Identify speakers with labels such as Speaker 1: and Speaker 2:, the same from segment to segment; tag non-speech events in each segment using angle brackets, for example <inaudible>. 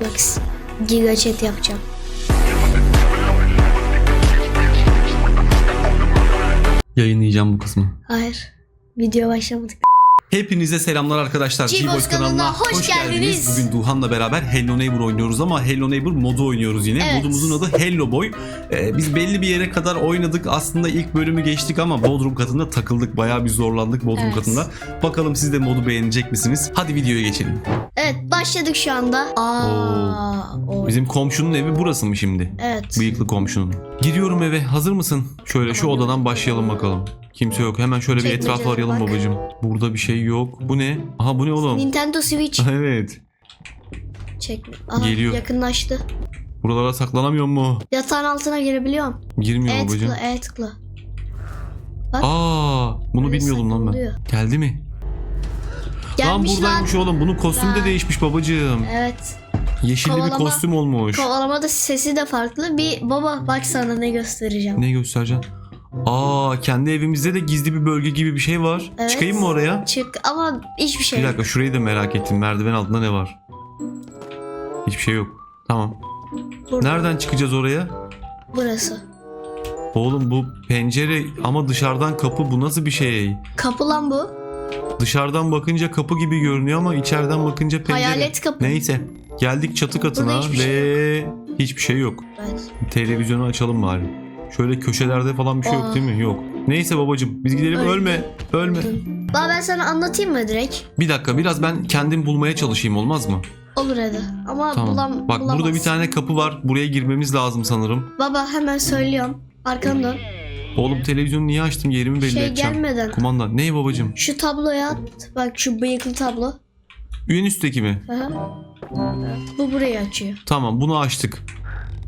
Speaker 1: Max Giga chat yapacağım.
Speaker 2: Yayınlayacağım bu kısmı.
Speaker 1: Hayır. Video başlamadık.
Speaker 2: Hepinize selamlar arkadaşlar.
Speaker 1: G-Boys kanalına hoş
Speaker 2: hoş,
Speaker 1: geldiniz.
Speaker 2: geldiniz. Bugün Duhan'la beraber Hello Neighbor oynuyoruz ama Hello Neighbor modu oynuyoruz yine.
Speaker 1: Evet.
Speaker 2: Modumuzun adı Hello Boy. Ee, biz belli bir yere kadar oynadık. Aslında ilk bölümü geçtik ama Bodrum katında takıldık. Bayağı bir zorlandık Bodrum
Speaker 1: Evet.
Speaker 2: katında. Bakalım siz de modu beğenecek misiniz? Hadi videoya geçelim.
Speaker 1: Evet başladık şu anda. Aa, o-
Speaker 2: Bizim komşunun evi burası mı şimdi?
Speaker 1: Evet.
Speaker 2: Bıyıklı komşunun. Giriyorum eve. Hazır mısın? Şöyle şu odadan başlayalım bakalım. Kimse yok. Hemen şöyle bir
Speaker 1: Çekmeceye
Speaker 2: etrafı arayalım
Speaker 1: bak.
Speaker 2: babacığım. Burada bir şey yok. Bu ne? Aha bu ne oğlum?
Speaker 1: Nintendo Switch <laughs>
Speaker 2: evet.
Speaker 1: çekme. Aha,
Speaker 2: Geliyor.
Speaker 1: Yakınlaştı.
Speaker 2: Buralara saklanamıyor mu?
Speaker 1: Yatağın altına girebiliyorum.
Speaker 2: Girmiyor
Speaker 1: E
Speaker 2: babacığım.
Speaker 1: tıkla, E tıkla.
Speaker 2: Aa, bunu
Speaker 1: Böyle
Speaker 2: bilmiyordum lan ben.
Speaker 1: saklanılıyor.
Speaker 2: Geldi mi?
Speaker 1: Gelmiş lan.
Speaker 2: buradaymış oğlum. Bunun kostümü de
Speaker 1: Lan.
Speaker 2: değişmiş babacığım.
Speaker 1: Evet.
Speaker 2: Yeşilli bir
Speaker 1: Kovalama-
Speaker 2: kostüm olmuş.
Speaker 1: Kovalamada sesi de farklı. Bir baba bak sana ne göstereceğim.
Speaker 2: ne göstereceksin? Aa, kendi evimizde de gizli bir bölge gibi bir şey var.
Speaker 1: Evet.
Speaker 2: Çıkayım mı oraya?
Speaker 1: Çık ama hiçbir şey
Speaker 2: Bir
Speaker 1: yok.
Speaker 2: dakika şurayı da merak ettim. Merdiven altında ne var? Hiçbir şey yok. Tamam.
Speaker 1: Burada.
Speaker 2: Nereden çıkacağız oraya?
Speaker 1: Burası.
Speaker 2: Oğlum bu pencere ama dışarıdan kapı bu nasıl bir şey?
Speaker 1: Kapı lan bu.
Speaker 2: Dışarıdan bakınca kapı gibi görünüyor ama içeriden bakınca pencere.
Speaker 1: Hayalet kapı.
Speaker 2: Neyse. Geldik çatı katına
Speaker 1: Burada hiçbir şey
Speaker 2: ve hiçbir şey yok.
Speaker 1: Evet.
Speaker 2: Televizyonu açalım bari. Şöyle köşelerde falan bir şey
Speaker 1: Aa.
Speaker 2: yok değil mi? Yok. Neyse babacım biz gidelim
Speaker 1: Öyle.
Speaker 2: ölme. Ölme.
Speaker 1: Baba ben sana anlatayım mı direkt?
Speaker 2: Bir dakika biraz ben kendim bulmaya çalışayım olmaz mı?
Speaker 1: Olur hadi. Ama
Speaker 2: Tamam.
Speaker 1: bulam
Speaker 2: Bak burada bir tane kapı var. Buraya girmemiz lazım sanırım.
Speaker 1: Baba hemen söylüyorum. Arkanı dön.
Speaker 2: Oğlum televizyonu niye açtım? Yerimi belli
Speaker 1: Şey
Speaker 2: edeceğim.
Speaker 1: gelmeden.
Speaker 2: Kumanda. Ne babacım?
Speaker 1: Şu tabloya at. Bak şu bıyıklı tablo.
Speaker 2: En üstteki mi?
Speaker 1: Aha. Bu burayı açıyor.
Speaker 2: Tamam bunu açtık.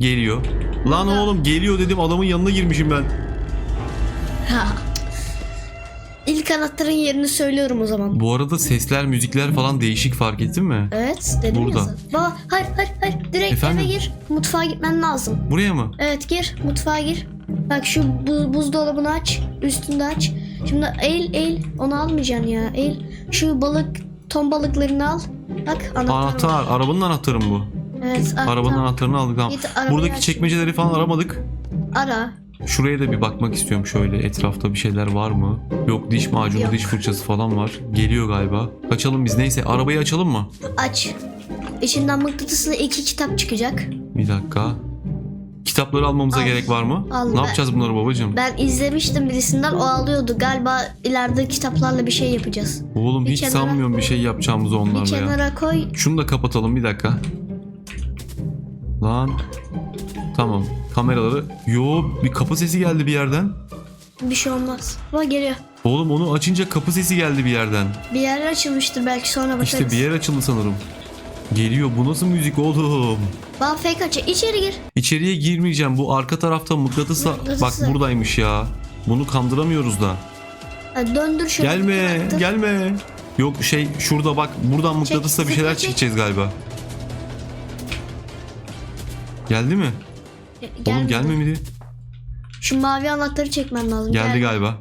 Speaker 2: Geliyor. Lan oğlum geliyor dedim adamın yanına girmişim ben.
Speaker 1: Ha. İlk anahtarın yerini söylüyorum o zaman.
Speaker 2: Bu arada sesler, müzikler falan değişik fark ettin mi?
Speaker 1: Evet dedim
Speaker 2: Burada.
Speaker 1: ya sana. Baba hayır hayır hayır. Direkt
Speaker 2: Efendim?
Speaker 1: eve gir. Mutfağa gitmen lazım.
Speaker 2: Buraya mı?
Speaker 1: Evet gir mutfağa gir. Bak şu bu, buzdolabını aç. Üstünde aç. Şimdi eğil eğil. Onu almayacaksın ya. Eğil. Şu balık ton balıklarını al. Bak anahtar.
Speaker 2: Anahtar. Arabanın anahtarı mı bu?
Speaker 1: Evet. ah,
Speaker 2: Arabanın
Speaker 1: tamam.
Speaker 2: anahtarını aldık tamam.
Speaker 1: Git arabayı
Speaker 2: Buradaki
Speaker 1: aç.
Speaker 2: çekmeceleri falan aramadık.
Speaker 1: Ara.
Speaker 2: Şuraya da bir bakmak istiyorum şöyle. Etrafta bir şeyler var mı? Yok diş macunu,
Speaker 1: Yok.
Speaker 2: diş fırçası falan var. Geliyor galiba. Kaçalım biz. Neyse arabayı açalım mı?
Speaker 1: Aç. İçinden mıknatıslı iki kitap çıkacak.
Speaker 2: Bir dakika. Kitapları almamıza
Speaker 1: Al.
Speaker 2: gerek var mı?
Speaker 1: Al.
Speaker 2: Ne yapacağız bunları babacığım?
Speaker 1: Ben izlemiştim birisinden o alıyordu. Galiba ileride kitaplarla bir şey yapacağız.
Speaker 2: Oğlum
Speaker 1: bir
Speaker 2: hiç
Speaker 1: kenara-
Speaker 2: sanmıyorum bir şey yapacağımızı
Speaker 1: Bir
Speaker 2: onlarla ya.
Speaker 1: kenara koy.
Speaker 2: Şunu da kapatalım bir dakika. Lan. Tamam. Kameraları. Yo bir kapı sesi geldi bir yerden.
Speaker 1: Bir şey olmaz. Ama geliyor.
Speaker 2: Oğlum onu açınca kapı sesi geldi bir yerden.
Speaker 1: Bir yer açılmıştır belki sonra bakarız.
Speaker 2: İşte bir yer açıldı sanırım. Geliyor. Bu nasıl müzik oğlum?
Speaker 1: Bana fake aç. İçeri gir.
Speaker 2: İçeriye girmeyeceğim. Bu arka tarafta mıknatıs
Speaker 1: Mıknatısı.
Speaker 2: bak buradaymış ya. Bunu kandıramıyoruz da.
Speaker 1: Ha, döndür şöyle.
Speaker 2: Gelme, gelme. Yok şey şurada bak buradan mıknatısla bir şeyler
Speaker 1: çek.
Speaker 2: çekeceğiz galiba. Geldi mi? Oğlum
Speaker 1: Gelmedi.
Speaker 2: gelmemedi.
Speaker 1: Şu mavi anahtarı çekmen lazım.
Speaker 2: Geldi
Speaker 1: Gel.
Speaker 2: galiba.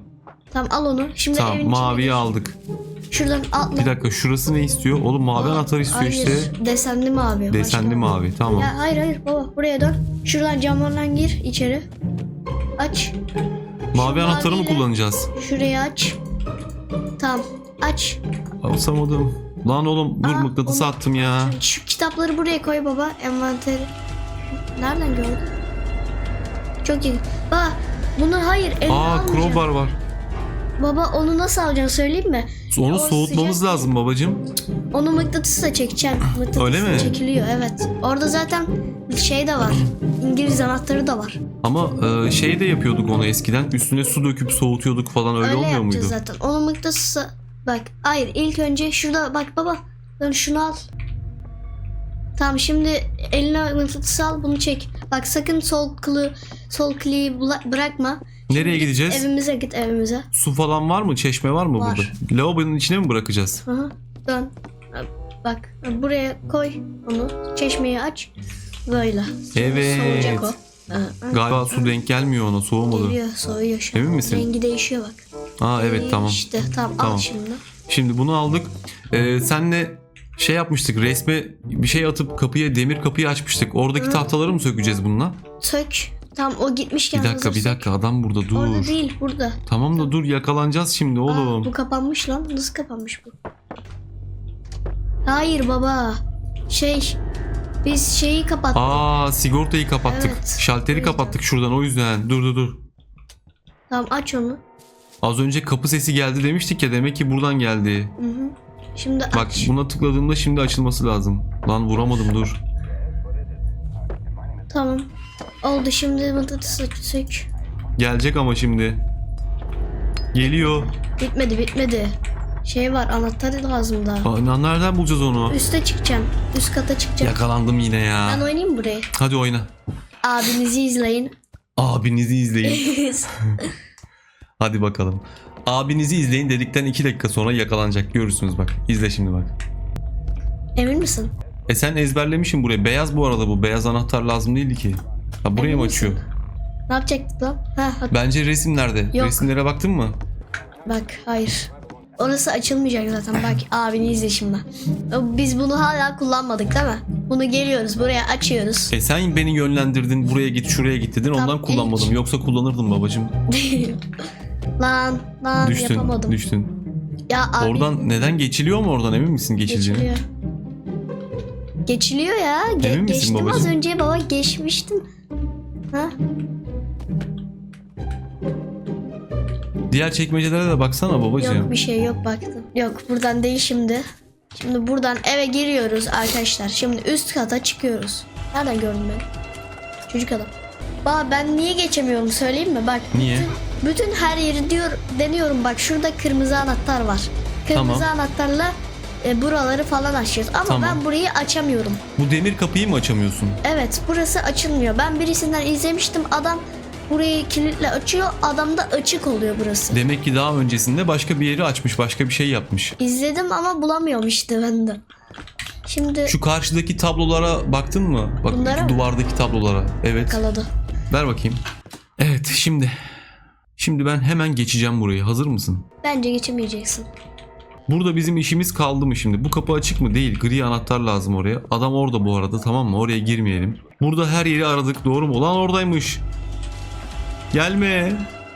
Speaker 1: Tamam al onu. Şimdi
Speaker 2: Tamam
Speaker 1: evin
Speaker 2: maviyi
Speaker 1: içine
Speaker 2: aldık.
Speaker 1: gir. Şuradan atla.
Speaker 2: Bir dakika şurası ne istiyor? Oğlum mavi
Speaker 1: Aa,
Speaker 2: anahtar istiyor
Speaker 1: hayır,
Speaker 2: işte.
Speaker 1: Desenli mavi.
Speaker 2: Desenli
Speaker 1: başka.
Speaker 2: mavi tamam.
Speaker 1: Ya hayır hayır baba buraya dön. Şuradan camlardan gir içeri. Aç.
Speaker 2: mavi anahtarı mı
Speaker 1: maviyle-
Speaker 2: kullanacağız?
Speaker 1: Şurayı aç. Tamam. Aç.
Speaker 2: Basamadım. Lan oğlum dur
Speaker 1: Aa,
Speaker 2: mıknatısı
Speaker 1: onu-
Speaker 2: attım ya.
Speaker 1: Şu kitapları buraya koy baba. Envanteri. Nereden gördün? Çok iyi. Baba bunu hayır eline
Speaker 2: Aa
Speaker 1: almayacaksın.
Speaker 2: crowbar var.
Speaker 1: Baba onu nasıl alacaksın söyleyeyim mi?
Speaker 2: Onu
Speaker 1: O
Speaker 2: soğutmamız
Speaker 1: sıcak-
Speaker 2: lazım babacım.
Speaker 1: Onu mıknatısla çekeceksin. Mıknatısla
Speaker 2: Öyle mi?
Speaker 1: çekiliyor evet. Orada zaten şey de var. İngiliz anahtarı da var.
Speaker 2: Ama e, şey de yapıyorduk onu eskiden. Üstüne su döküp soğutuyorduk falan öyle, olmuyor
Speaker 1: yapacağız
Speaker 2: muydu?
Speaker 1: zaten. Onu mıknatısla bak. Hayır ilk önce şurada bak baba. Dön şunu al. Tamam şimdi eline mıknatısı al bunu çek. Bak sakın sol kılı sol kliği bırakma.
Speaker 2: Nereye gideceğiz?
Speaker 1: Evimize git evimize.
Speaker 2: Su falan var mı? Çeşme var mı
Speaker 1: Var.
Speaker 2: burada? Lavabonun içine mi bırakacağız?
Speaker 1: Aha, dön. Bak buraya koy onu. Çeşmeyi aç. Böyle.
Speaker 2: Evet.
Speaker 1: Soğuyacak o. Aha.
Speaker 2: Galiba su denk gelmiyor ona soğumadı.
Speaker 1: Geliyor soğuyor şu an.
Speaker 2: Emin misin?
Speaker 1: Rengi değişiyor bak.
Speaker 2: Aa evet tamam.
Speaker 1: İşte tamam, al
Speaker 2: Tamam.
Speaker 1: şimdi.
Speaker 2: Şimdi bunu aldık. Ee, senle şey yapmıştık resme bir şey atıp kapıya demir kapıyı açmıştık. Oradaki tahtaları mı sökeceğiz bununla?
Speaker 1: Sök. Tamam o gitmişken
Speaker 2: Bir dakika
Speaker 1: hazır
Speaker 2: bir
Speaker 1: sök.
Speaker 2: dakika adam burada dur.
Speaker 1: Orada değil burada.
Speaker 2: Tamam da dur yakalanacağız şimdi
Speaker 1: Aa,
Speaker 2: oğlum.
Speaker 1: bu kapanmış lan. Nasıl kapanmış bu? Hayır baba. Şey biz şeyi kapattık.
Speaker 2: Aa sigortayı kapattık.
Speaker 1: Evet.
Speaker 2: Şalteri kapattık şuradan o yüzden. Dur dur dur.
Speaker 1: Tamam aç onu.
Speaker 2: Az önce kapı sesi geldi demiştik ya demek ki buradan geldi.
Speaker 1: Hı hı. Şimdi
Speaker 2: Bak
Speaker 1: aç.
Speaker 2: buna tıkladığımda şimdi açılması lazım. Lan vuramadım dur.
Speaker 1: Tamam. Oldu şimdi mıknatısı sök.
Speaker 2: Gelecek ama şimdi. Geliyor.
Speaker 1: Bitmedi bitmedi. Şey var anahtarı lazım daha.
Speaker 2: Aa, nereden bulacağız onu?
Speaker 1: Üste çıkacağım. Üst kata çıkacağım.
Speaker 2: Yakalandım yine ya.
Speaker 1: Ben oynayayım mı burayı.
Speaker 2: Hadi oyna.
Speaker 1: Abinizi izleyin.
Speaker 2: Abinizi izleyin. <laughs> Hadi bakalım. Abinizi izleyin dedikten 2 dakika sonra yakalanacak. Görürsünüz bak. İzle şimdi bak.
Speaker 1: Emin misin?
Speaker 2: E sen ezberlemişsin buraya. Beyaz bu arada bu. Beyaz anahtar lazım değildi ki. Ha buraya
Speaker 1: Emin
Speaker 2: mı
Speaker 1: misin?
Speaker 2: açıyor?
Speaker 1: Ne yapacaktık lan? Ha, hat-
Speaker 2: Bence resim nerede?
Speaker 1: Yok.
Speaker 2: Resimlere baktın mı?
Speaker 1: bak hayır. Orası açılmayacak zaten. Bak <laughs> abini izle şimdi. Biz bunu hala kullanmadık değil mi? Bunu geliyoruz buraya açıyoruz.
Speaker 2: E sen beni yönlendirdin. Buraya git, şuraya git dedin.
Speaker 1: Tamam,
Speaker 2: Ondan kullanmadım. Yoksa kullanırdım babacığım. <laughs>
Speaker 1: lan lan
Speaker 2: Düştün.
Speaker 1: yapamadım.
Speaker 2: Düştün.
Speaker 1: Ya abi
Speaker 2: Oradan neden geçiliyor mu oradan emin misin geçileceğini?
Speaker 1: geçiliyor. Geçiliyor ya. Ge-
Speaker 2: Emin misin
Speaker 1: geçtim az
Speaker 2: babacığım?
Speaker 1: önce baba geçmiştim. Ha?
Speaker 2: Diğer çekmecelere de baksana babacığım.
Speaker 1: Yok bir şey yok baktım. Yok buradan değil şimdi. Şimdi buradan eve giriyoruz arkadaşlar. Şimdi üst kata çıkıyoruz. Nereden gördün beni? Çocuk adam. Baba ben niye geçemiyorum söyleyeyim mi? Bak.
Speaker 2: Niye?
Speaker 1: Bütün, bütün her yeri diyor deniyorum. Bak şurada kırmızı anahtar var. Kırmızı
Speaker 2: Tamam.
Speaker 1: anahtarla e, buraları falan açıyoruz. Ama
Speaker 2: Tamam.
Speaker 1: ben burayı açamıyorum.
Speaker 2: Bu demir kapıyı mı açamıyorsun?
Speaker 1: Evet burası açılmıyor. Ben birisinden izlemiştim. Adam burayı kilitle açıyor. Adamda açık oluyor burası.
Speaker 2: Demek ki daha öncesinde başka bir yeri açmış, başka bir şey yapmış.
Speaker 1: İzledim ama bulamıyorum işte ben de. Şimdi
Speaker 2: Şu karşıdaki tablolara baktın mı? Bak
Speaker 1: Bunlara
Speaker 2: şu
Speaker 1: mı?
Speaker 2: duvardaki tablolara. Evet.
Speaker 1: kaladı.
Speaker 2: Ver bakayım. Evet şimdi. Şimdi ben hemen geçeceğim burayı. Hazır mısın?
Speaker 1: Bence geçemeyeceksin.
Speaker 2: Burada bizim işimiz kaldı mı şimdi? Bu kapı açık mı? Değil. Gri anahtar lazım oraya. Adam orada bu arada tamam mı? Oraya girmeyelim. Burada her yeri aradık doğru mu? Ulan oradaymış. Gelme.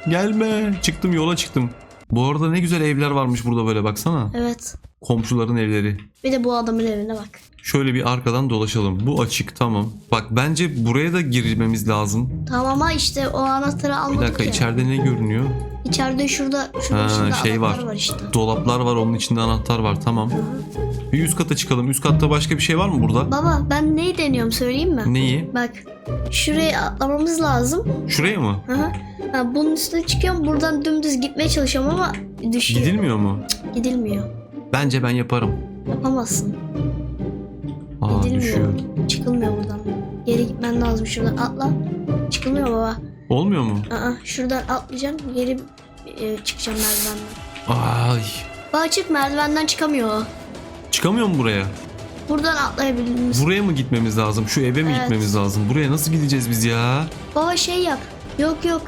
Speaker 2: Gelme. Çıktım yola çıktım. Bu arada ne güzel evler varmış burada böyle baksana.
Speaker 1: Evet.
Speaker 2: Komşuların evleri.
Speaker 1: Bir de bu adamın evine bak.
Speaker 2: Şöyle bir arkadan dolaşalım. Bu açık tamam. Bak bence buraya da girmemiz lazım.
Speaker 1: Tamam ama işte o anahtarı
Speaker 2: Bir
Speaker 1: almadık
Speaker 2: dakika
Speaker 1: ya.
Speaker 2: içeride ne görünüyor?
Speaker 1: İçeride şurada şurada,
Speaker 2: Ha,
Speaker 1: şurada
Speaker 2: şey
Speaker 1: anahtar
Speaker 2: var.
Speaker 1: var işte.
Speaker 2: Dolaplar var onun içinde anahtar var tamam. Bir üst kata çıkalım. Üst katta başka bir şey var mı burada?
Speaker 1: Baba ben neyi deniyorum söyleyeyim mi?
Speaker 2: Neyi?
Speaker 1: Bak şuraya atlamamız lazım.
Speaker 2: Şuraya mı?
Speaker 1: Hı hı. Ha, bunun üstüne çıkıyorum buradan dümdüz gitmeye çalışıyorum ama düşüyor.
Speaker 2: Gidilmiyor mu?
Speaker 1: Gidilmiyor.
Speaker 2: Bence ben yaparım.
Speaker 1: Yapamazsın.
Speaker 2: Aa
Speaker 1: Gidilmiyor.
Speaker 2: düşüyor.
Speaker 1: Çıkılmıyor buradan. Geri gitmen lazım şuradan atla. Çıkılmıyor baba.
Speaker 2: Olmuyor mu?
Speaker 1: Aa, şuradan atlayacağım geri e, çıkacağım merdivenden.
Speaker 2: Ay.
Speaker 1: Baba çık merdivenden çıkamıyor.
Speaker 2: Çıkamıyor mu buraya?
Speaker 1: Buradan atlayabilir misin?
Speaker 2: Buraya mı gitmemiz lazım? Şu eve mi
Speaker 1: Evet.
Speaker 2: gitmemiz lazım? Buraya nasıl gideceğiz biz ya?
Speaker 1: Baba şey yap. Yok yok.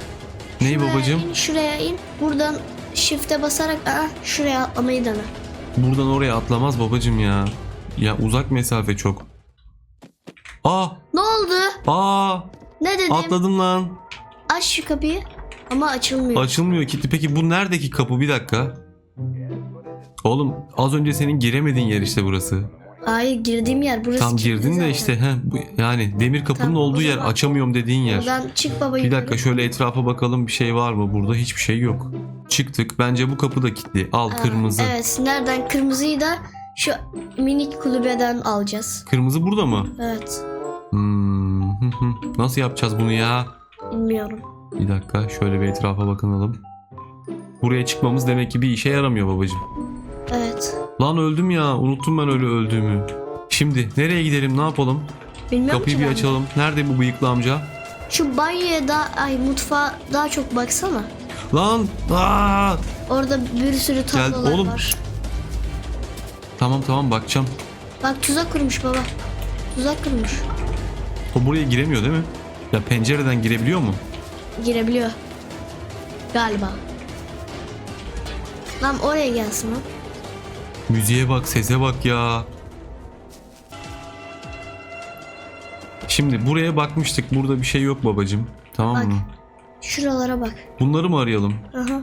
Speaker 2: Ney
Speaker 1: Şuraya
Speaker 2: babacığım?
Speaker 1: in, şuraya in. Buradan shift'e basarak aa, şuraya atlamayı dene.
Speaker 2: Buradan oraya atlamaz babacığım ya. Ya uzak mesafe çok. Aa!
Speaker 1: Ne oldu?
Speaker 2: Aa!
Speaker 1: Ne dedim?
Speaker 2: Atladım lan.
Speaker 1: Aç şu kapıyı. Ama açılmıyor.
Speaker 2: Açılmıyor kilitli. Peki bu neredeki kapı? Bir dakika. Oğlum az önce senin giremediğin yer işte burası.
Speaker 1: Hayır girdiğim yer burası.
Speaker 2: Tam
Speaker 1: kilitli
Speaker 2: girdin de
Speaker 1: zaten.
Speaker 2: işte he, bu, yani demir kapının
Speaker 1: Tamam, o
Speaker 2: olduğu yer
Speaker 1: zaman-
Speaker 2: açamıyorum dediğin yer.
Speaker 1: Buradan çık baba
Speaker 2: Bir
Speaker 1: yukarı.
Speaker 2: dakika şöyle etrafa bakalım bir şey var mı? Burada hiçbir şey yok. Çıktık. Bence bu kapı da kilitli. Al
Speaker 1: Aa,
Speaker 2: kırmızı.
Speaker 1: Evet nereden? Kırmızıyı da şu minik kulübeden alacağız.
Speaker 2: Kırmızı burada mı?
Speaker 1: Evet.
Speaker 2: Hmm, hı <laughs> hı. Nasıl yapacağız bunu ya?
Speaker 1: Bilmiyorum.
Speaker 2: Bir dakika şöyle bir etrafa bakınalım. Buraya çıkmamız demek ki bir işe yaramıyor babacığım.
Speaker 1: Evet.
Speaker 2: Lan öldüm ya. Unuttum ben öyle öldüğümü. Şimdi nereye gidelim ne yapalım?
Speaker 1: Bilmiyorum
Speaker 2: Kapıyı
Speaker 1: ki
Speaker 2: bir
Speaker 1: ben de.
Speaker 2: açalım. Nerede bu bıyıklı amca?
Speaker 1: Şu banyoya da ay mutfağa daha çok baksana.
Speaker 2: Lan! Aa!
Speaker 1: Orada bir sürü tablolar
Speaker 2: oğlum.
Speaker 1: var.
Speaker 2: Tamam tamam bakacağım.
Speaker 1: Bak tuzak kurmuş baba. Tuzak kurmuş.
Speaker 2: O buraya giremiyor değil mi? Ya pencereden girebiliyor mu?
Speaker 1: Girebiliyor. Galiba. Lan oraya gelsin o.
Speaker 2: Müziğe bak, sese bak ya. Şimdi buraya bakmıştık. Burada bir şey yok babacım. Tamam
Speaker 1: Bak.
Speaker 2: mı?
Speaker 1: Şuralara bak.
Speaker 2: Bunları mı arayalım?
Speaker 1: Aha.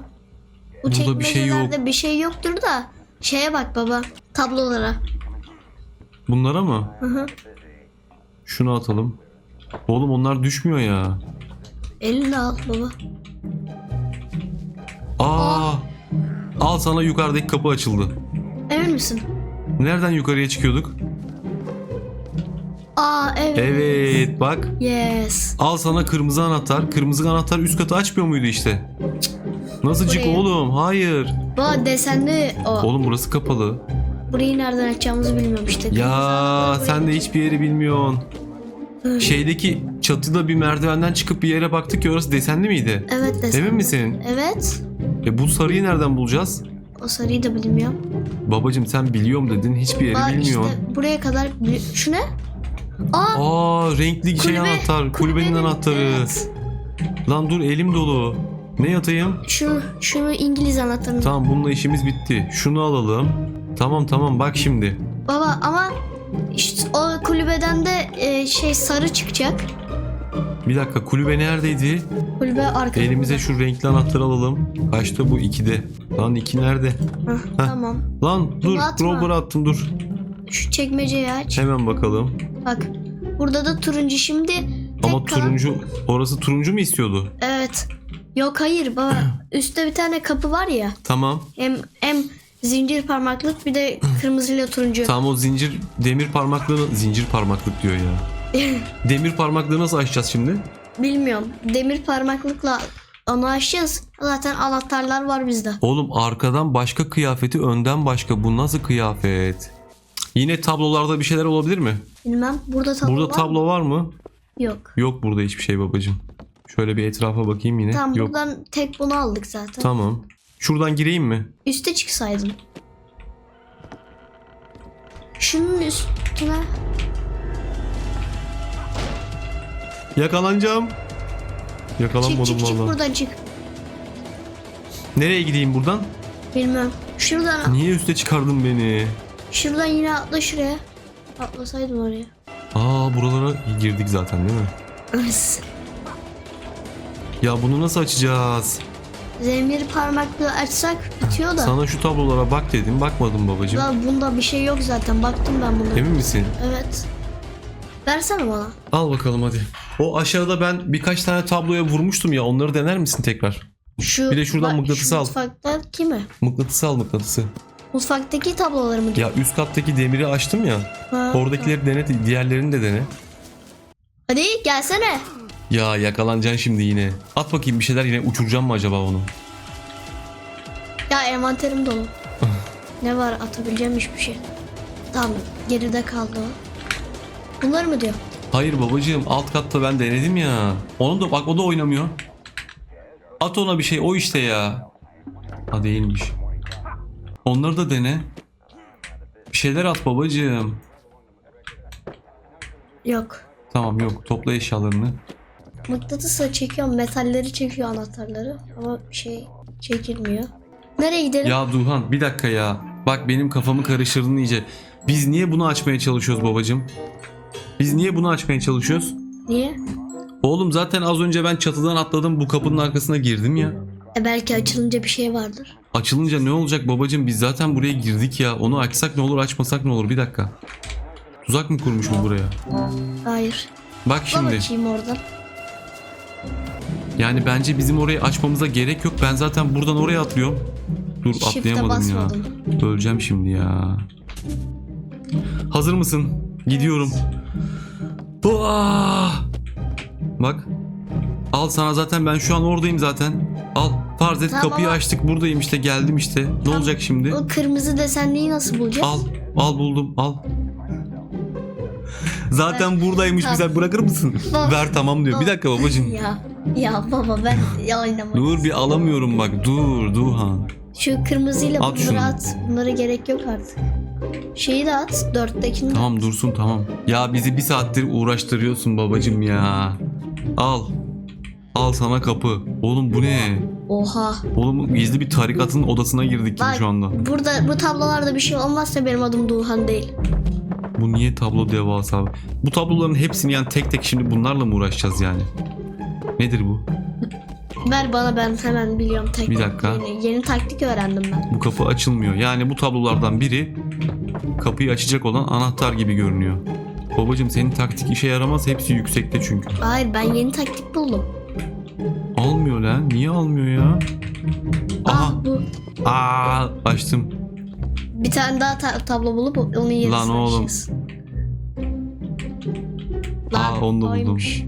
Speaker 1: Bu
Speaker 2: Burada bir şey yok.
Speaker 1: çekmecelerde bir şey yoktur da şeye bak baba tablolara.
Speaker 2: Bunlara mı?
Speaker 1: Hı hı.
Speaker 2: Şunu atalım. Oğlum onlar düşmüyor ya.
Speaker 1: Elini al baba.
Speaker 2: Aa! Al sana yukarıdaki kapı açıldı.
Speaker 1: Emin misin?
Speaker 2: Nereden yukarıya çıkıyorduk?
Speaker 1: Aa evet.
Speaker 2: Evet bak.
Speaker 1: Yes.
Speaker 2: Al sana kırmızı anahtar. Kırmızı anahtar üst katı açmıyor muydu işte? Nasılcık
Speaker 1: Burayı.
Speaker 2: oğlum? Hayır.
Speaker 1: Baba desenli o.
Speaker 2: Oğlum burası kapalı.
Speaker 1: Burayı nereden açacağımızı bilmiyorum işte.
Speaker 2: Ya sen de hiçbir yeri bilmiyorsun. Şeydeki çatıda bir merdivenden çıkıp bir yere baktık ki orası desenli miydi?
Speaker 1: Evet desenli.
Speaker 2: Emin misin?
Speaker 1: Evet.
Speaker 2: E bu sarıyı nereden bulacağız?
Speaker 1: O sarıyı da bilmiyorum.
Speaker 2: Babacım sen biliyorum dedin hiçbir yeri bilmiyorsun.
Speaker 1: işte buraya kadar bili- şu ne? Aa
Speaker 2: Aa renkli şey
Speaker 1: kulübe-
Speaker 2: anahtar. Kulübenin anahtarı.
Speaker 1: Evet.
Speaker 2: Lan dur elim dolu. Ne yatayım?
Speaker 1: Şu şunu İngiliz anahtarını.
Speaker 2: Tamam bununla işimiz bitti. Şunu alalım. Tamam tamam bak şimdi.
Speaker 1: Baba ama işte o kulübeden de e, şey sarı çıkacak.
Speaker 2: Bir dakika kulübe neredeydi?
Speaker 1: Kulübe arkasında.
Speaker 2: Elimize şu renkli anahtarı alalım. Kaçta bu? 2'de. Lan 2 nerede?
Speaker 1: Hah, tamam.
Speaker 2: Lan dur.
Speaker 1: atma.
Speaker 2: Robber attım dur.
Speaker 1: Şu çekmeceyi aç.
Speaker 2: Hemen bakalım.
Speaker 1: Bak. Burada da turuncu şimdi.
Speaker 2: Ama
Speaker 1: tek kalan-
Speaker 2: turuncu orası turuncu mu istiyordu?
Speaker 1: Evet. Yok hayır baba. <clears throat> Üstte bir tane kapı var ya.
Speaker 2: Tamam.
Speaker 1: Hem hem zincir parmaklık bir de <clears throat> kırmızıyla turuncu.
Speaker 2: Tamam o zincir demir parmaklığını zincir parmaklık diyor ya. <laughs> Demir parmaklığı nasıl açacağız şimdi?
Speaker 1: Bilmiyorum. Demir parmaklıkla onu açacağız. Zaten anahtarlar var bizde.
Speaker 2: Oğlum arkadan başka kıyafeti önden başka. Bu nasıl kıyafet? Yine tablolarda bir şeyler olabilir mi?
Speaker 1: Bilmem. Burada tablo
Speaker 2: Burada
Speaker 1: var mı?
Speaker 2: tablo var mı?
Speaker 1: Yok.
Speaker 2: Yok burada hiçbir şey babacığım. Şöyle bir etrafa bakayım yine.
Speaker 1: Tamam
Speaker 2: Yok.
Speaker 1: buradan tek bunu aldık zaten.
Speaker 2: Tamam. Şuradan gireyim mi?
Speaker 1: Üste çıksaydın. Şunun üstüne.
Speaker 2: Yakalanacağım.
Speaker 1: Çık
Speaker 2: Yakalanmadım
Speaker 1: çık çık
Speaker 2: valla.
Speaker 1: buradan çık.
Speaker 2: Nereye gideyim buradan?
Speaker 1: Bilmem. Şuradan
Speaker 2: Niye üste çıkardın beni?
Speaker 1: şuradan yine atla şuraya. Atlasaydım oraya.
Speaker 2: Aa buralara girdik zaten değil mi? Ya bunu nasıl açacağız?
Speaker 1: Zemir parmaklığı açsak bitiyor da.
Speaker 2: Sana şu tablolara bak dedim. Bakmadım babacığım.
Speaker 1: Ya bunda bir şey yok zaten. Baktım ben buna.
Speaker 2: Emin misin?
Speaker 1: Evet. Versene bana.
Speaker 2: Al bakalım hadi. O aşağıda ben birkaç tane tabloya vurmuştum ya. Onları dener misin tekrar?
Speaker 1: Şu
Speaker 2: Bir de şuradan
Speaker 1: bak,
Speaker 2: mıknatısı
Speaker 1: şu
Speaker 2: al.
Speaker 1: Mutfaktaki mi?
Speaker 2: Mıknatısı al mıknatısı.
Speaker 1: Mutfaktaki tabloları mı?
Speaker 2: Ya üst kattaki demiri açtım ya.
Speaker 1: Ha,
Speaker 2: Oradakileri dene, diğerlerini de dene.
Speaker 1: Hadi gelsene.
Speaker 2: Ya yakalanacaksın şimdi yine. At bakayım bir şeyler yine uçuracağım mı acaba onu?
Speaker 1: Ya envanterim dolu. <laughs> ne var atabileceğim hiçbir şey. Tamam geride kaldı o. Bunlar mı diyor?
Speaker 2: Hayır babacığım alt katta ben denedim ya. Onu da bak o da oynamıyor. At ona bir şey o işte ya. Ha değilmiş. Onları da dene. Bir şeyler at babacığım.
Speaker 1: Yok.
Speaker 2: Tamam yok topla eşyalarını.
Speaker 1: Mıknatısla çekiyorum. Metalleri çekiyor anahtarları. Ama şey çekilmiyor. Nereye gidelim?
Speaker 2: Ya Duhan bir dakika ya. Bak benim kafamı karıştırdın iyice. Biz niye bunu açmaya çalışıyoruz babacığım? Biz niye bunu açmaya çalışıyoruz?
Speaker 1: Niye?
Speaker 2: Oğlum zaten az önce ben çatıdan atladım bu kapının arkasına girdim ya.
Speaker 1: E belki açılınca bir şey vardır.
Speaker 2: Açılınca ne olacak babacığım biz zaten buraya girdik ya. Onu açsak ne olur açmasak ne olur bir dakika. Tuzak mı kurmuş bu buraya?
Speaker 1: Hayır.
Speaker 2: Bak şimdi
Speaker 1: açayım oradan.
Speaker 2: Yani bence bizim orayı açmamıza gerek yok. Ben zaten buradan oraya atlıyorum. Dur
Speaker 1: Shift'e
Speaker 2: atlayamadım ya.
Speaker 1: basmadım.
Speaker 2: Öleceğim şimdi ya. Hazır mısın? Gidiyorum. Hua! Bak. Al sana zaten ben şu an oradayım zaten. Al farz et
Speaker 1: Tamam
Speaker 2: kapıyı
Speaker 1: ama-
Speaker 2: açtık buradayım işte geldim işte. Ne olacak şimdi?
Speaker 1: O kırmızı desenliyi nasıl bulacağız?
Speaker 2: Al. Al buldum al. Zaten buradaymış
Speaker 1: Tamam.
Speaker 2: güzel bırakır mısın? <laughs>
Speaker 1: Baba.
Speaker 2: Ver tamam diyor. Bir dakika babacığım.
Speaker 1: Ya ya baba ben ya oynamak.
Speaker 2: Dur bir alamıyorum bak. Dur Duhan.
Speaker 1: Şu kırmızıyla
Speaker 2: At
Speaker 1: bunları
Speaker 2: şunu.
Speaker 1: at. Bunlara gerek yok artık. Şeyi de at. Dörttekini
Speaker 2: Tamam dursun tamam. Ya bizi bir saattir uğraştırıyorsun babacığım ya. Al. Al sana kapı. Oğlum bu ne?
Speaker 1: Oha.
Speaker 2: Oğlum gizli bir tarikatın odasına girdik gibi
Speaker 1: Bak
Speaker 2: şu anda.
Speaker 1: burada bu tablolarda bir şey olmazsa benim adım Duhan değil.
Speaker 2: Bu niye tablo devasa? Bu tabloların hepsini yani tek tek şimdi bunlarla mı uğraşacağız yani? Nedir bu?
Speaker 1: Ver bana ben hemen biliyorum tek
Speaker 2: Bir dakika.
Speaker 1: Yeni, yeni taktik öğrendim ben.
Speaker 2: Bu kapı açılmıyor. Yani bu tablolardan biri kapıyı açacak olan anahtar gibi görünüyor. Babacım senin taktik işe yaramaz. Hepsi yüksekte çünkü.
Speaker 1: Hayır ben yeni taktik buldum.
Speaker 2: Almıyor lan. Niye almıyor ya? Aha.
Speaker 1: Ah bu.
Speaker 2: Aa, açtım.
Speaker 1: Bir tane daha ta- tablo bulup onun yerisini
Speaker 2: Lan oğlum.
Speaker 1: açacağız.
Speaker 2: Aa, onu da buldum.
Speaker 1: oymuş.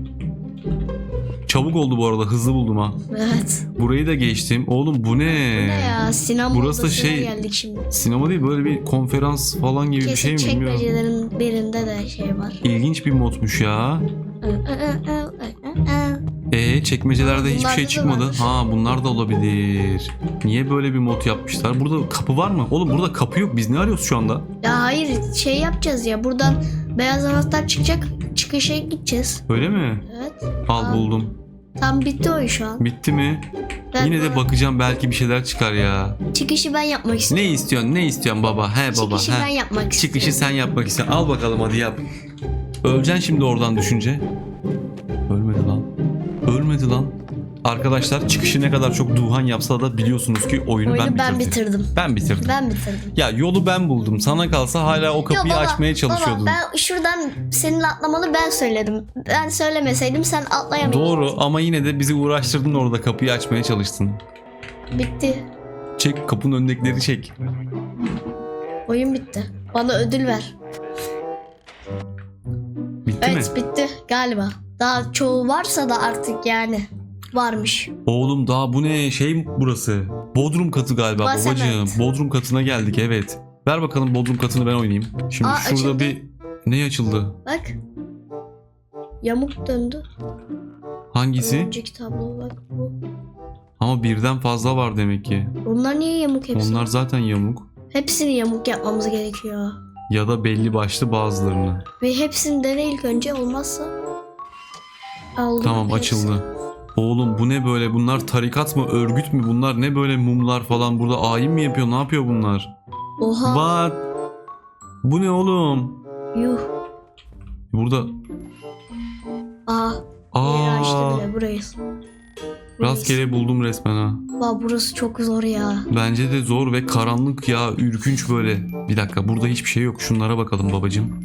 Speaker 2: Çabuk oldu bu arada. Hızlı buldum ha.
Speaker 1: Evet.
Speaker 2: Burayı da geçtim. Oğlum bu ne?
Speaker 1: Ne ya sinema
Speaker 2: Burası da şey-
Speaker 1: geldik şimdi.
Speaker 2: Sinema değil böyle bir konferans falan gibi bir şey mi bilmiyorum.
Speaker 1: çekmecelerin birinde de şey var.
Speaker 2: İlginç bir modmuş ya. E çekmecelerde hiçbir şey
Speaker 1: da
Speaker 2: çıkmadı. Ha bunlar da olabilir. Niye böyle bir mod yapmışlar? Burada kapı var mı? Oğlum burada kapı yok. Biz ne arıyoruz şu anda?
Speaker 1: Ya hayır şey yapacağız ya buradan beyaz anahtar çıkacak çıkışa gideceğiz.
Speaker 2: Öyle mi?
Speaker 1: Evet.
Speaker 2: Al
Speaker 1: Aa.
Speaker 2: buldum.
Speaker 1: Tam bitti o iş şu an.
Speaker 2: Bitti mi?
Speaker 1: Ben
Speaker 2: Yine de bakacağım belki bir şeyler çıkar ya.
Speaker 1: Çıkışı ben yapmak istiyorum.
Speaker 2: Ne istiyorsun? Ne istiyorsun baba? He baba.
Speaker 1: Çıkışı ben
Speaker 2: He.
Speaker 1: yapmak istiyorum.
Speaker 2: Çıkışı sen yapmak istiyorsun. Al bakalım hadi yap. Öleceksin şimdi oradan düşünce. Ölmedi lan. Arkadaşlar çıkışı ne kadar çok Duhan yapsa da biliyorsunuz ki oyunu,
Speaker 1: Oyunu
Speaker 2: ben
Speaker 1: ben
Speaker 2: bitirdim.
Speaker 1: bitirdim.
Speaker 2: Ben bitirdim.
Speaker 1: Ben bitirdim.
Speaker 2: Ya yolu ben buldum. Sana kalsa hala o kapıyı
Speaker 1: Yo baba,
Speaker 2: açmaya çalışıyordun.
Speaker 1: Baba ben şuradan seninle atlamalı ben söyledim. Ben söylemeseydim sen atlayamayacaktın.
Speaker 2: Doğru ama yine de bizi uğraştırdın orada kapıyı açmaya çalıştın.
Speaker 1: Bitti.
Speaker 2: Çek kapının önündekileri çek.
Speaker 1: Oyun bitti. Bana ödül ver.
Speaker 2: Bitti
Speaker 1: evet
Speaker 2: mi?
Speaker 1: bitti galiba. Daha çoğu varsa da artık yani. Varmış.
Speaker 2: Oğlum daha bu ne şey burası? Bodrum katı galiba
Speaker 1: Basement.
Speaker 2: babacığım. Bodrum katına geldik evet. Ver bakalım Bodrum katını ben oynayayım. Şimdi
Speaker 1: Aa,
Speaker 2: şurada
Speaker 1: açıldı.
Speaker 2: bir ne açıldı?
Speaker 1: Bak. Yamuk döndü.
Speaker 2: Hangisi?
Speaker 1: Önceki tablo bak bu.
Speaker 2: Ama birden fazla var demek ki.
Speaker 1: Onlar niye yamuk hepsi?
Speaker 2: Onlar zaten yamuk.
Speaker 1: Hepsini yamuk yapmamız gerekiyor.
Speaker 2: Ya da belli başlı bazılarını.
Speaker 1: Ve hepsini dene ilk önce olmazsa. Aldım
Speaker 2: Tamam açıldı. Oğlum bu ne böyle? Bunlar tarikat mı? Örgüt mü? Bunlar ne böyle mumlar falan? Burada ayin mi yapıyor? Ne yapıyor bunlar?
Speaker 1: Oha.
Speaker 2: What? Bu ne oğlum?
Speaker 1: Yuh.
Speaker 2: Burada
Speaker 1: Aa. Yeri açtı
Speaker 2: aa
Speaker 1: bile burayı.
Speaker 2: rastgele buldum resmen ha.
Speaker 1: Aa, burası çok zor ya.
Speaker 2: Bence de zor ve karanlık ya ürkünç böyle. Bir dakika burada hiçbir şey yok. Şunlara bakalım babacım.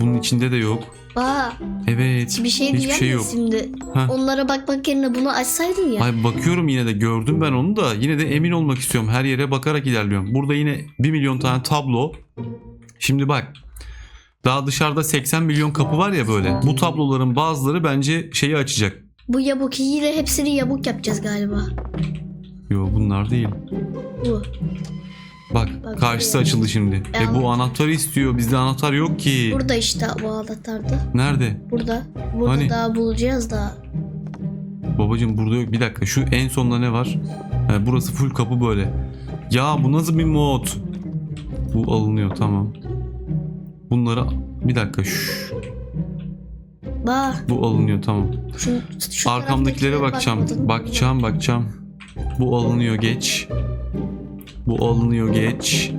Speaker 2: Bunun içinde de yok.
Speaker 1: Aa,
Speaker 2: Evet.
Speaker 1: bir şey
Speaker 2: hiçbir şey yok.
Speaker 1: şimdi.
Speaker 2: Heh.
Speaker 1: Onlara bakmak yerine bunu açsaydın ya.
Speaker 2: Ay bakıyorum yine de gördüm ben onu da yine de emin olmak istiyorum. Her yere bakarak ilerliyorum. Burada yine 1 milyon tane tablo. Şimdi bak. Daha dışarıda 80 milyon kapı var ya böyle. Bu tabloların bazıları bence şeyi açacak.
Speaker 1: Bu yamuk yine hepsini yamuk yapacağız galiba.
Speaker 2: Yo bunlar değil.
Speaker 1: Bu.
Speaker 2: Bak
Speaker 1: Bak,
Speaker 2: karşısı açıldı şimdi. E bu anahtarı istiyor. Bizde anahtar yok ki.
Speaker 1: Burada işte bu anahtarda.
Speaker 2: Nerede?
Speaker 1: Burada. Burada
Speaker 2: Hani?
Speaker 1: daha bulacağız da.
Speaker 2: Babacım burada yok. Bir dakika şu en sonda ne var? He, burası full kapı böyle. Ya bu nasıl bir mod? Bu alınıyor tamam. Bunlara bir dakika şş,
Speaker 1: Bak.
Speaker 2: bu alınıyor tamam.
Speaker 1: Şu, şu
Speaker 2: Arkamdakilere
Speaker 1: taraftakilere
Speaker 2: bakacağım.
Speaker 1: bakmadın?
Speaker 2: Bakacağım bakacağım. Bu alınıyor geç. Bu alınıyor geç.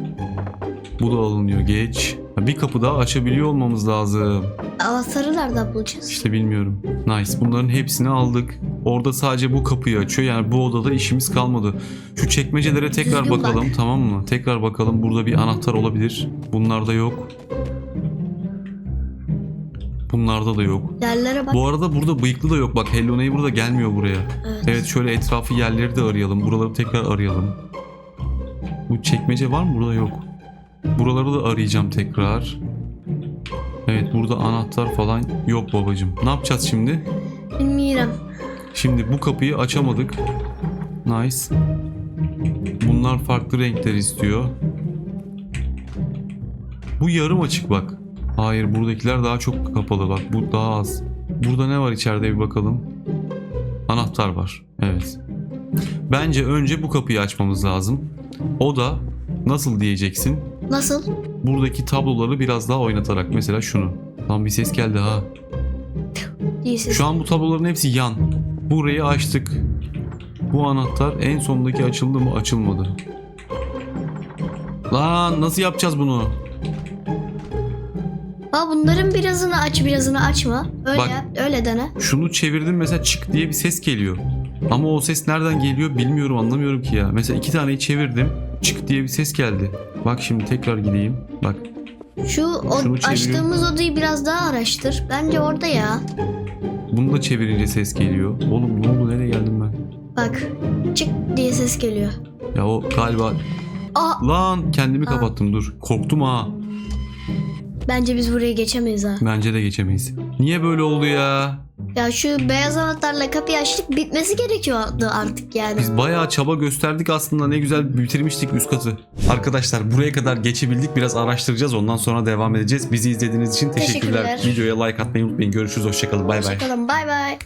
Speaker 2: Bu da alınıyor geç. Bir kapı daha açabiliyor olmamız lazım.
Speaker 1: Anahtarı nereden bulacağız?
Speaker 2: İşte bilmiyorum. Nice. Bunların hepsini aldık. Orada sadece bu kapıyı açıyor. Yani bu odada işimiz kalmadı. Şu çekmecelere tekrar
Speaker 1: Düzgün
Speaker 2: bakalım
Speaker 1: bak.
Speaker 2: tamam mı? Tekrar bakalım. Burada bir anahtar olabilir. Bunlarda yok. Bunlarda da yok.
Speaker 1: Yerlere bak.
Speaker 2: Bu arada burada bıyıklı da yok. Bak Hello Neighbor da gelmiyor buraya.
Speaker 1: Evet.
Speaker 2: Evet şöyle etrafı yerleri de arayalım. Buraları tekrar arayalım. Bu çekmece var mı? Burada yok. Buraları da arayacağım tekrar. Evet burada anahtar falan yok babacım. Ne yapacağız şimdi?
Speaker 1: Bilmiyorum.
Speaker 2: Şimdi bu kapıyı açamadık. Nice. Bunlar farklı renkler istiyor. Bu yarım açık bak. Hayır buradakiler daha çok kapalı bak. Bu daha az. Burada ne var içeride bir bakalım. Anahtar var. Evet. Bence önce bu kapıyı açmamız lazım. O da nasıl diyeceksin?
Speaker 1: Nasıl?
Speaker 2: Buradaki tabloları biraz daha oynatarak. Mesela şunu. Lan bir ses geldi ha.
Speaker 1: Değilsin.
Speaker 2: Şu an bu tabloların hepsi yan. Burayı açtık. Bu anahtar en sondaki açıldı mı? Açılmadı. Lan nasıl yapacağız bunu?
Speaker 1: Aa bunların birazını aç birazını açma. Öyle
Speaker 2: Bak.
Speaker 1: yap, öyle dene.
Speaker 2: Şunu çevirdim mesela çık diye bir ses geliyor. Ama o ses nereden geliyor bilmiyorum anlamıyorum ki ya. Mesela iki taneyi çevirdim çık diye bir ses geldi. Bak şimdi tekrar gideyim. Bak
Speaker 1: Şu o, açtığımız odayı biraz daha araştır. Bence orada ya.
Speaker 2: bunu da çevirince ses geliyor. Oğlum ne oldu nereye geldim ben?
Speaker 1: Bak çık diye ses geliyor.
Speaker 2: Ya o galiba
Speaker 1: Aa
Speaker 2: lan kendimi
Speaker 1: Aa.
Speaker 2: kapattım dur. Korktum ha.
Speaker 1: bence biz buraya geçemeyiz ha.
Speaker 2: Bence de geçemeyiz. Niye böyle oldu ya?
Speaker 1: Ya şu beyaz anahtarla kapıyı açtık bitmesi gerekiyordu artık yani.
Speaker 2: Biz bayağı çaba gösterdik aslında ne güzel bitirmiştik üst katı. Arkadaşlar buraya kadar geçebildik biraz araştıracağız ondan sonra devam edeceğiz. Bizi izlediğiniz için teşekkürler.
Speaker 1: Teşekkürler.
Speaker 2: Videoya like atmayı unutmayın. Görüşürüz hoşçakalın bay bay.
Speaker 1: Hoşçakalın bay bay.